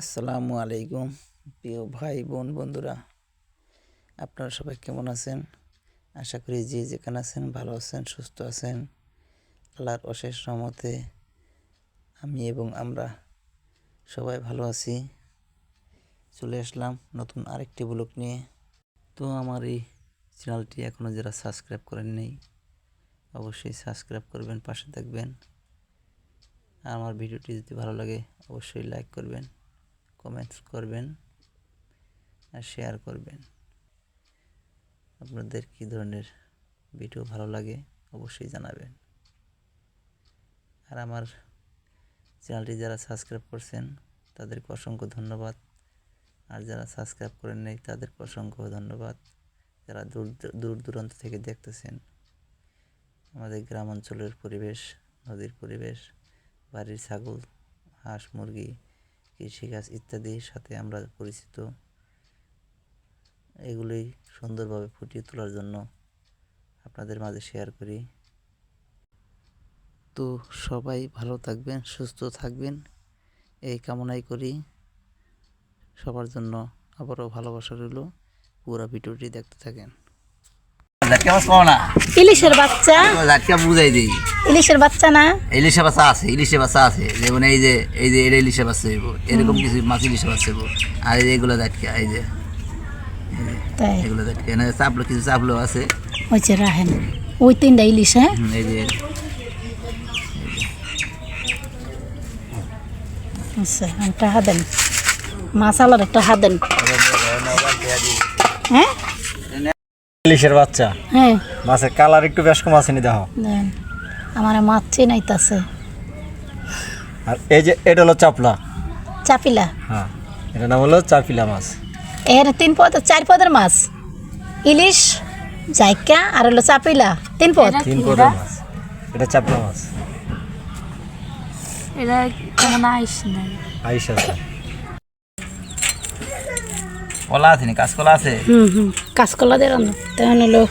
আসসালামু আলাইকুম, প্রিয় ভাই, বোন, বন্ধুরা। আপনারা সবাই কেমন আছেন? আশা করি যে যেখানে আছেন ভালো আছেন, সুস্থ আছেন। আল্লাহর অশেষ রহমতে আমি এবং আমরা সবাই ভালো আছি। চলে আসলাম নতুন আরেকটি ব্লগ নিয়ে। তো আমার এই চ্যানেলটি এখনও যারা সাবস্ক্রাইব করেন নেই, অবশ্যই সাবস্ক্রাইব করবেন, পাশে থাকবেন। আর আমার ভিডিওটি যদি ভালো লাগে, অবশ্যই লাইক করবেন। কমেন্টস করবেন আর শেয়ার করবেন। আপনাদের কী ধরনের ভিডিও ভালো লাগে অবশ্যই জানাবেন। আর আমার চ্যানেলটি যারা সাবস্ক্রাইব করছেন, তাদেরকে অসংখ্য ধন্যবাদ। আর যারা সাবস্ক্রাইব করেন নাই, তাদেরকে অসংখ্য ধন্যবাদ। যারা দূর দূর দূরান্ত থেকে দেখতেছেন, আমাদের গ্রাম অঞ্চলের পরিবেশ, নদীর পরিবেশ, বাড়ির ছাগল, হাঁস, মুরগি কৃষিকাজ ইত্যাদির সাথে আমরা পরিচিত। এগুলোই সুন্দরভাবে ফুটিয়ে তোলার জন্য আপনাদের মাঝে শেয়ার করি। তো সবাই ভালো থাকবেন, সুস্থ থাকবেন। এই কামনাই করি। সবার জন্য আবারও ভালোবাসা রইল। পুরো ভিডিওটি দেখতে থাকেন। ঝাটকা মাছ পাও না ইলিশের বাচ্চা ঝাটকা বুঝাই দিই ইলিশের বাচ্চা না ইলিশে বাচ্চা আছে ইলিশে বাচ্চা আছে যেমন এই যে এই যে এটা ইলিশে বাচ্চা হইব এরকম কিছু মাছ ইলিশে বাচ্চা হইব আর এই যে এগুলো ঝাটকা এই যে এগুলো ঝাটকা এখানে চাপলো কিছু চাপলো আছে রাহেন ওই তিনটা ইলিশ হ্যাঁ এই যে আচ্ছা একটা হাত দেন মাছ আলার একটা হাত দেন হ্যাঁ ইলিশের বাচ্চা। হ্যাঁ। মাছের কালার একটু বেশ কম আছে নি দেখো। দেন আমার মাছ চেনাইতাছে। আর এই যে এটা হলো চাপলা। চাপিলা? হ্যাঁ এটা নাম হলো চাপিলা মাছ। এখানে তিন পদ চার পদের মাছ। ইলিশ জাইকা আর হলো চাপিলা। তিন পদ? তিন পদের মাছ। এটা চাপলা মাছ। এটা কেমন আইস নাই। আইস আছে। কলা আছে নি? কাঁচকলা আছে? হুম হুম। কাঁচকলা দিয়ে রান্না তখন হলো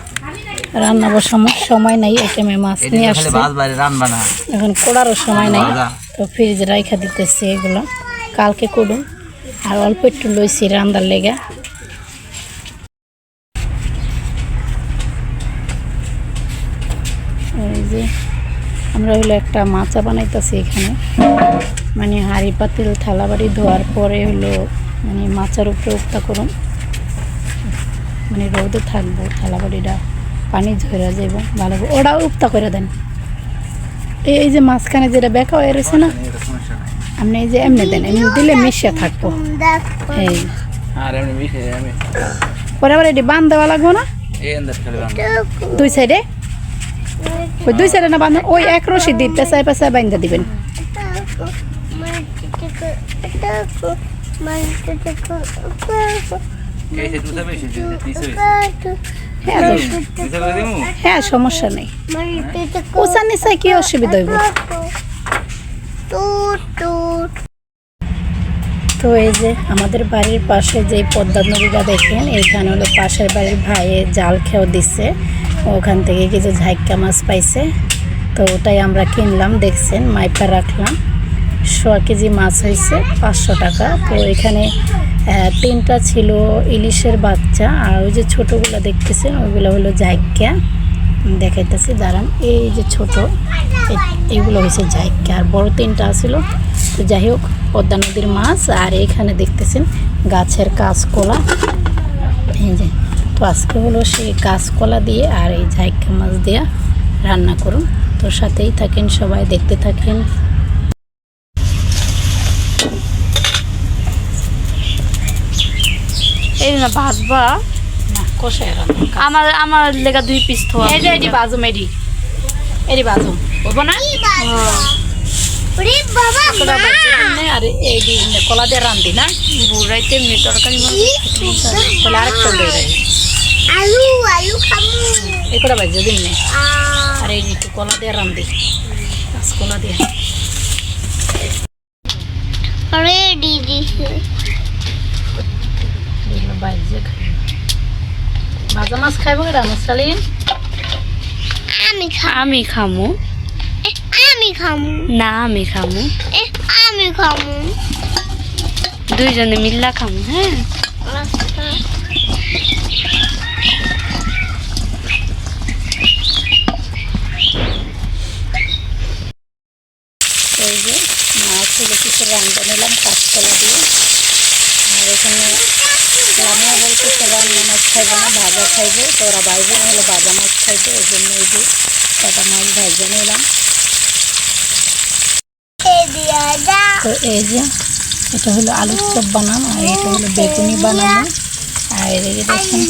রান্না বসানোর সময় নাই এখানে মাছ এটা নিয়ে আসছে। মাছ বাইরে রানবা না। এখন কোড়ারও সময় নাই তো ফ্রিজে রাইখা দিতেছি এগুলো। কালকে করুন আর অল্প একটু লইছি রান্দার লেগে। এই যে আমরা হলো একটা মাচা বানাইতেছি এখানে। মানে হাঁড়ি পাতিল থালাবাড়ি ধোয়ার পরে হলো মানে মাচার উপরে উক্তা করুন। মানে রোদে থাকব থালাবাড়িটা পানি ঝরে যাইব ভালো করে। ওটাও করে দেন। এই এই যে মাঝখানে যেটা বেঁকা হয়ে রয়েছে না আপনি এই যে এমনি দেন এমনি দিলে মিশিয়ে থাকব। এই। আর এমনি মিশে আমি পরে আবার এটি বান দেওয়া লাগবো না? দুই সাইডে? ওই দুই সাইডে না বান্ধ ওই এক রশি দিয়ে পেঁচায় পেঁচায় বাইন্দা দিবেন। হ্যাঁ দিমু? হ্যাঁ সমস্যা নেই। উঁচা নিচায় কি অসুবিধা হইব? তো এই যে আমাদের বাড়ির পাশে যে পদ্মা নদীটা দেখেন এইখানে হলো পাশের বাড়ির ভাইয়ে জাল খেয়েও দিচ্ছে ওখান থেকে কিছু ঝাইকা মাছ পাইছে। তো ওটাই আমরা কিনলাম দেখছেন মাইপা রাখলাম। শো কেজি মাছ হয়েছে, পাঁচশো টাকা। তো এখানে তিনটা ছিল ইলিশের বাচ্চা, আর ওই যে ছোটোগুলো দেখতেছেন, ওইগুলো হলো ঝাইকা দেখাইতেছি, দাঁড়ান, এই যে ছোট এগুলো হয়েছে ঝাইকা আর বড় তিনটা ছিল তো যাই হোক, পদ্মা নদীর মাছ, আর এখানে দেখতেছেন গাছের কাঁচকলা। এই যে, তো আজকে হলো সেই কাঁচকলা দিয়ে আর এই ঝাইকা মাছ দিয়ে রান্না করুন। তো সাথেই থাকেন সবাই, দেখতে থাকেন। এই না ভাজবা আমার আমার লেগা দুই পিস থোয়া এই যে এটি বাজুম এটি এটি বাজুম বলব না? কলা আর এটি কলা দিয়ে রান্ধি না? বুড়াইতে এমনি তরকারি আরেকটা লই রাখি আলু আলু খাব। এগুলো বাজিয়ে দিন না আর এই একটু কলা দিয়ে রান্ধি কাঁচকলা দিয়ে। রেডি দিছে বাজিয়ে খাই ভাজা মাছ খাইব কেটা মশালিন আমি আমি খামু। আমি খামু। না আমি খামু। আমি খামু। দুইজনে মিল্লা খাম হ্যাঁ? আচ্ছা। এই যে মাছ হলো কিছু রান্না নিলাম কাঁচকলা দিয়ে আর এখানে রান্না বলতেছে রান্না মাছ খাইবো না, ভাজা খাইব তো ওরা বাইরে হলে ভাজা মাছ খাইব ওই জন্য এই যে কটা মাছ ভাজা নিলাম। এই তো এই যে, এটা হলো আলুর চপ বানাম আর এটা হলো বেগুনি বানানো। আর এদিকে দেখুন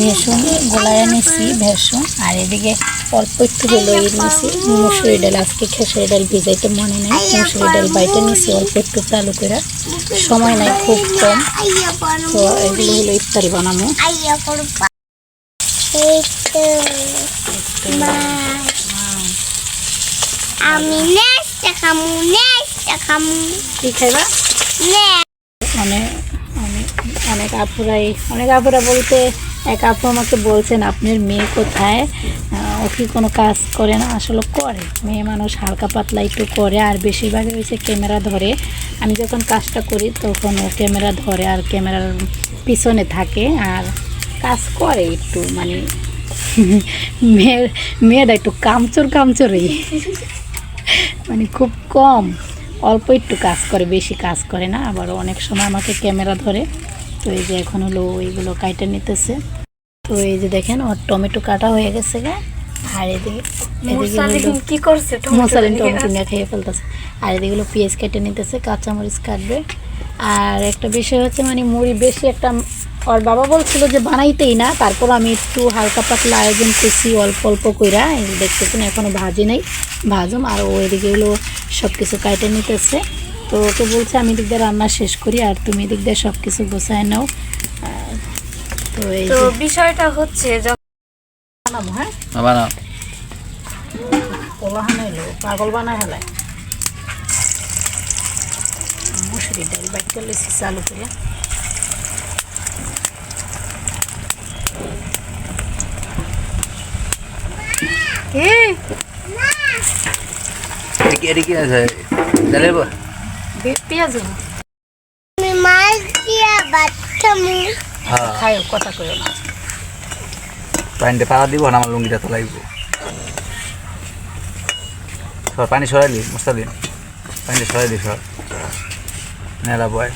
ভেসুন গোলায় নিছি ভেসুন আর এদিকে অল্প একটু হলো এই নিছি মুসুরি ডাল আজকে খেসুরি ডাল ভিজাইতে মনে নেই মুসুরি ডাল বাইতে নিছি অল্প একটু চালু করে। সময় নাই খুব কম। তো এগুলো হলো ইফতারি বানাবো। আমি নেক্সট খামু নেক্সট খামু। কি খাইবা? নেক্সট অনেক আপুরাই, অনেক আপুরা বলতে এক আপু আমাকে বলছেন, আপনার মেয়ে কোথায়? ও কি কোনো কাজ করে না? আসলে করে। মেয়ে মানুষ হালকা পাতলা একটু করে, আর বেশিরভাগ হয়েছে ক্যামেরা ধরে। আমি যখন কাজটা করি, তখন ও ক্যামেরা ধরে আর ক্যামেরার পিছনে থাকে আর কাজ করে একটু মানে মেয়ের মেয়েটা একটু কামচোর, কামচোরই। মানে খুব কম। অল্প একটু কাজ করে, বেশি কাজ করে না, আবার অনেক সময় আমাকে ক্যামেরা ধরে। তো এই যে এখন হলো এইগুলো কাইটে নিতেছে। তো এই যে দেখেন ওর টমেটো কাটা হয়ে গেছে গা। আর এদিকে কি করছে? মশালিন টমেটো নিয়ে খেয়ে ফেলতেছে। আর এদিকে পেঁয়াজ কেটে নিতেছে কাঁচামরিচ কাটবে। আর একটা বিষয় হচ্ছে মানে মুড়ি বেশি একটা ওর বাবা বলছিল যে বানাইতেই না তারপর আমি একটু হালকা পাতলা আয়োজন করছি অল্প অল্প কইরা। দেখতেছেন এখনও ভাজি নেই। ভাজুম আর ও এদিকে হলো সব কিছু কাটে নিতেছে। তো ওকে বলছে আমি এদিক দিয়ে রান্না শেষ করি আর তুমি এদিক দিয়ে সব কিছু গোছায় নাও। তো এই তো বিষয়টা হচ্ছে বানাবো হ্যাঁ? বানাও। পোলা হানাইলো পাগল বানা হেলায় মুসুরি ডাল বাইতে লেছি চালু করে। কি? এটা কি আছে। বড়া? পেঁয়াজ আমি মাছ দিয়া হ্যাঁ খাই কথা কইও না পানিতে পাড়া দিব না আমার লুঙ্গিটা তো লাগবো সর পানি সরাইলি মশালি পানিটা সরাইলি সর নেলা বয়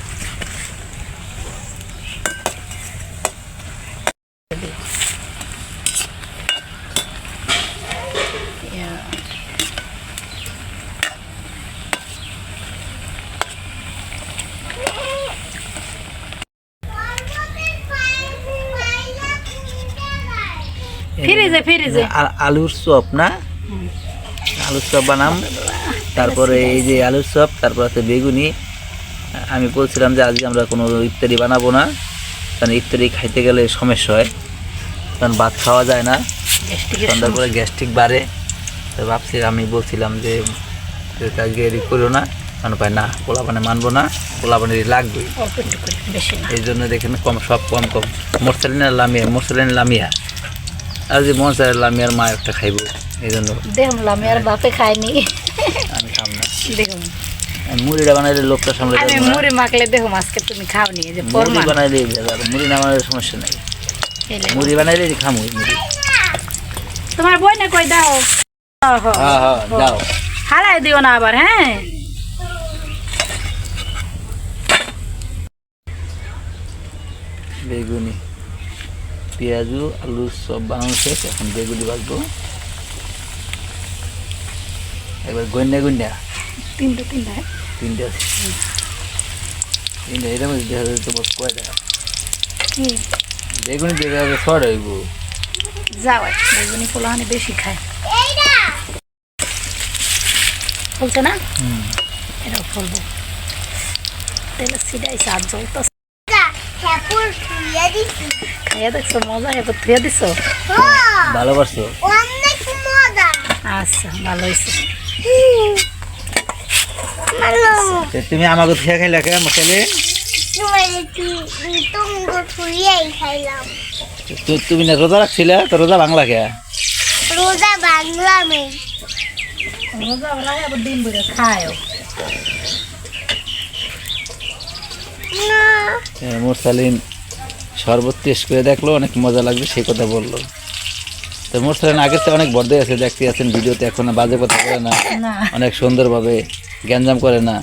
ফিরিজে আলুর চপ না? আলুর চপ বানাম। তারপরে এই যে আলুর চপ তারপর আছে বেগুনি। আমি বলছিলাম যে আজকে আমরা কোনো ইফতারি বানাবো না কারণ ইফতারি খাইতে গেলে সমস্যা হয়। কারণ ভাত খাওয়া যায় না। সন্ধ্যার পরে গ্যাস্ট্রিক বাড়ে। তো ভাবছি আমি বলছিলাম যে যে আজকে করো না কারণ পায় না পোলা পানে মানবো না পোলা পানি না। এই জন্য দেখেন কম সব কম কম। মোরসালিনা লামিয়া মোরসালিন লামিয়া। আর যে মোরসালিন লামিয়ার মা একটা খাইব এই জন্য দেখুন আমি আর বাপে খাইনি আমি খাম না। দেখুন মুড়িটা বানাইলে লোকটা সামলে আমি মুড়ি মাখলে দেখুন আজকে তুমি খাও নিয়ে যে মুড়ি বানাইলে মুড়ি না বানাইলে সমস্যা নাই। মুড়ি বানাইলে খামু মুড়ি। তোমার বই না কই দাও? ওহো। হ্যাঁ। হ্যাঁ হারাই দিও না আবার হ্যাঁ? বেগুনি। পেঁয়াজু আলু সব বানানো শেষ এখন বেগুনি বাজবো একবার গন্যা গন্যা তিনটা তিনটা হ্যাঁ? তিনটে আছে। তিনটে এটার মধ্যে দেখা যাচ্ছে তোমার কয়টা? বেগুনি দেখা যাবে শর্ট হইব। যাও বেগুনি পোলাহানে বেশি খায়। ফলছে না? এটাও ফলবো। তাহলে সিটাই সাত খাইয়া দেখছ মজা এবার ধুয়ে দিছো? ভালোবাসছো অনেক মজা। আচ্ছা ভালো হয়েছে। ভালো। তুমি আমাকে খেয়ে খাইলা কে মশালে তুমি না রোজা রাখছিলা তো রোজা বাংলা কে? রোজা বাংলা মেয়ে। মজা বলা দিন বুঝে খায়ও। না মোরসালিন শরবত টেস্ট করে দেখল অনেক মজা লাগবে সেই কথা বলল। তো মোরসালিন আগের থেকে অনেক আছে দেখতে আছেন ভিডিওতে এখন বাজে কথা বলে না। অনেক সুন্দরভাবে গ্যাঞ্জাম করে না।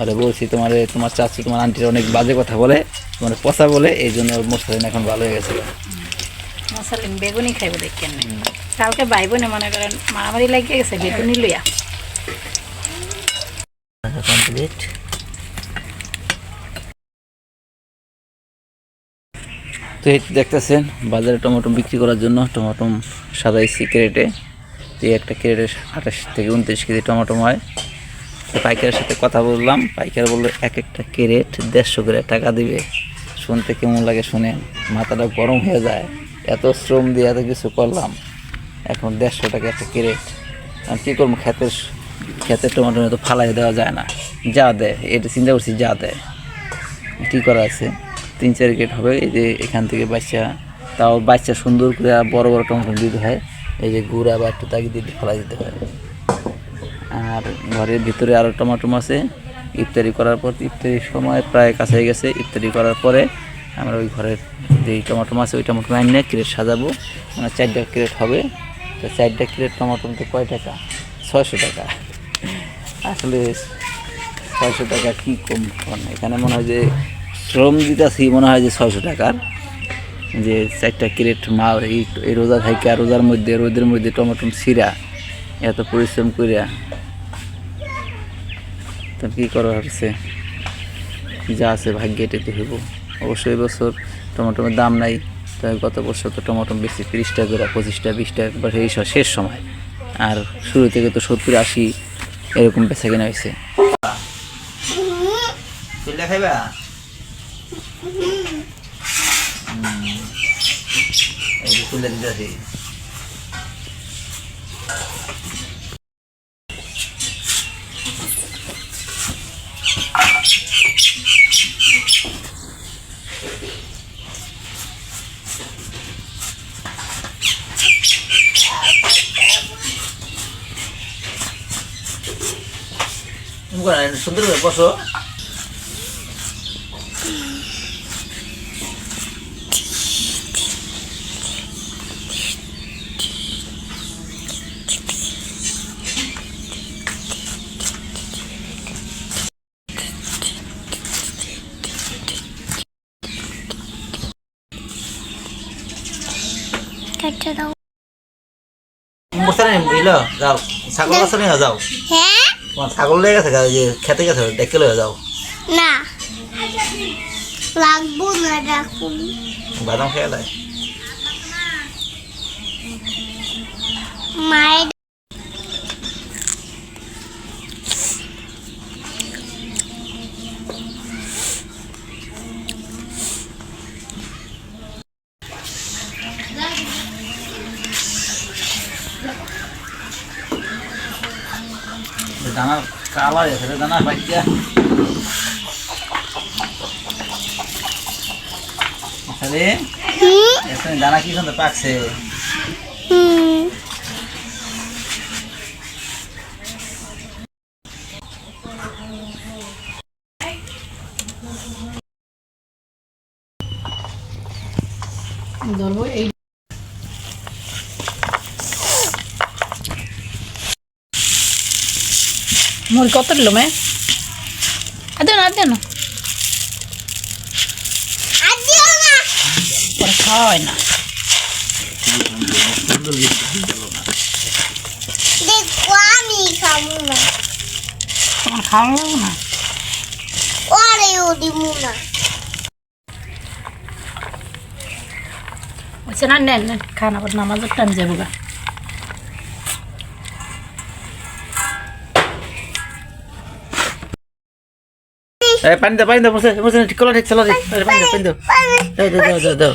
আরে বলছি তোমার তোমার চাচু তোমার আন্টির অনেক বাজে কথা বলে তোমার পচা বলে এই জন্য মোরসালিন এখন ভালো হয়ে গেছে। মশালিন বেগুনি খাইব দেখেন কালকে ভাই বোনে মনে করেন মারামারি লাগিয়ে গেছে বেগুনি লইয়া। কমপ্লিট তো এই দেখতেছেন, বাজারে টমেটো বিক্রি করার জন্য টমেটো সাজাইছি ক্রেটে। এই একটা ক্রেটে আঠাশ থেকে উনত্রিশ কেজি টমেটো হয়। তো পাইকারের সাথে কথা বললাম, পাইকার বলল, এক একটা ক্রেট দেড়শো করে টাকা দিবে। শুনতে কেমন লাগে শুনে মাথাটা গরম হয়ে যায়। এত শ্রম দিয়ে এত কিছু করলাম। এখন দেড়শো টাকা একটা ক্রেট। আর কী করব? ক্ষেতের ক্ষেতের টমেটো তো ফালাই দেওয়া যায় না। যা দেয় এটা চিন্তা করছি যা দেয় কী করা আছে? তিন চার গেট হবে। এই যে এখান থেকে বাচ্চা, তাও বাচ্চা সুন্দর করে বড় বড় টমেটো দিতে হয়। এই যে গুড়া বা একটু তাকে দিতে, ফেলাই দিতে হয়। আর ঘরের ভিতরে আরও টমাটো আছে। ইফতারি করার পর, ইফতারির সময় প্রায় কাছে গেছে। ইফতারি করার পরে আমরা ওই ঘরের যে টমাটো আছে, ওই টমাটো আনিয়ে ক্রেট সাজাবো। মানে চারটা ক্রেট হবে। তো চারটা ক্রেট টমাটো তো কয় টাকা? ছয়শো টাকা। আসলে ছয়শো টাকা কী কম? কম এখানে মনে হয় যে শ্রম দিতেছি মনে হয় যে ছয়শো টাকার। যে চারটা ক্রেট মা এই রোজা আর রোজার মধ্যে, রোদের মধ্যে টমেটো সিরা এত পরিশ্রম করিয়া তো কী করা হচ্ছে যা আছে ভাগ্যে এটাতে হইব। অবশ্যই বছর টমেটোর দাম নাই তবে গত বছর তো টমেটো বেশি তিরিশ টাকা করে পঁচিশ টাকা বিশ টাকা বা এই শেষ সময়। আর শুরু থেকে তো সত্তর, আশি এরকম বেচা কেনা হয়েছে খাইবা এই যে তুলে দিতেছি সুন্দর করে বসো কেটে দাও। বসে বুঝলো যাও। ছাগল আছে নিয়ে যাও। হ্যাঁ? তোমার ছাগল লেগে গেছে যে খেতে গেছে দেখে লয়ে যাও। না। লাগবো না রাখুন বাদাম খেয়ে দেয় মায়ের দানা কালা দানা বাচ্চা আরে হুম এখানে? দানা কি সুন্দর পাকছে? ধরবো এই মুড়ি কত দিল মে? আদে না খাওয়া হয় না। দেখো আমি খাব না। খাওয়া না? নেন নেন খান নামাজের টাইম যাব গা। এই পানি দাও পানি দাও বসে বসে ঠিক কলা ঠিক চলো ঠিক পানি দাও পানি দাও দাও দাও দাও দাও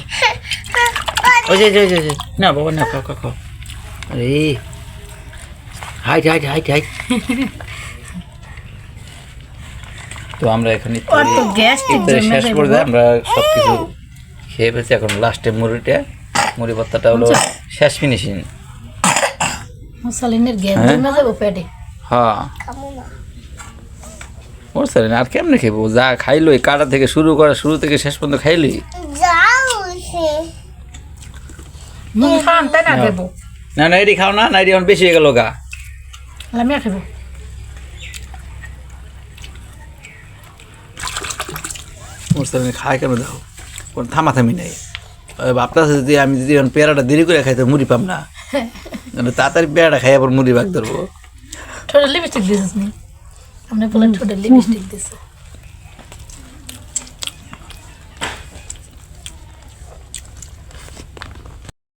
ওই যে ওই যে না বাবা না খাও খাও আরে হাইট হাইট হাইট হাইট। তো আমরা এখন ইফতারি শেষ করে গো। আমরা সব কিছু খেয়ে ফেলছি। এখন লাস্টে মুড়িটা। মুড়ি ভর্তাটা হলো শেষ ফিনিশিং মুসালিনের গ্যাস? জমে যাব পেটে। হ্যাঁ। খাব না আর কেমনে খেবো? যা খাইলো এই কাটা থেকে শুরু করা শুরু থেকে শেষ পর্যন্ত খাইলি? না দেবো না না এটি খাও না না এটি এখন বেশি হয়ে গেল গা। আমি খাব। মোরসালানি খায় কেন দাও কোন থামাথামি নেই। ভাবতেছে যদি আমি যদি এখন পেয়ারাটা দেরি করে খাই তো মুড়ি পাম না মানে তাড়াতাড়ি পেয়ারাটা খাই আবার মুড়ি ভাগ ধরবো। লিপস্টিক দিছিস নি? আপনি বলেন ঠোঁটে লিপস্টিক দিছে।